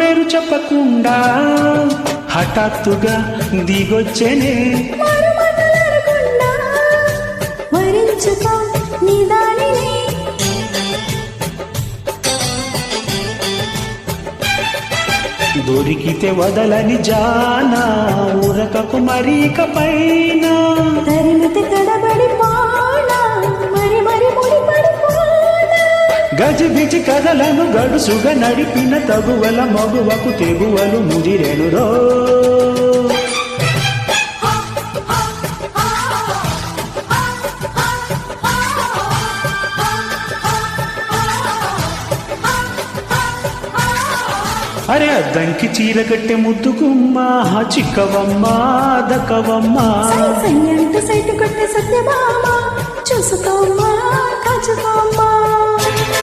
పేరు చెప్పకుండా హఠాత్తుగా దిగొచ్చేనే. దొరికితే వదలని జానా ఉరకకు మరీక పైన గజిబిజి కథలను గడుసుగా నడిపిన తగువల మగువకు తెగువలు ముదిరెనురో అరే అద్దంకి చీర కట్టె ముద్దుకుమ్మ చిక్కవమ్మ దక్కవమ్మ. సై సై సైటు కొట్టే సత్యభామ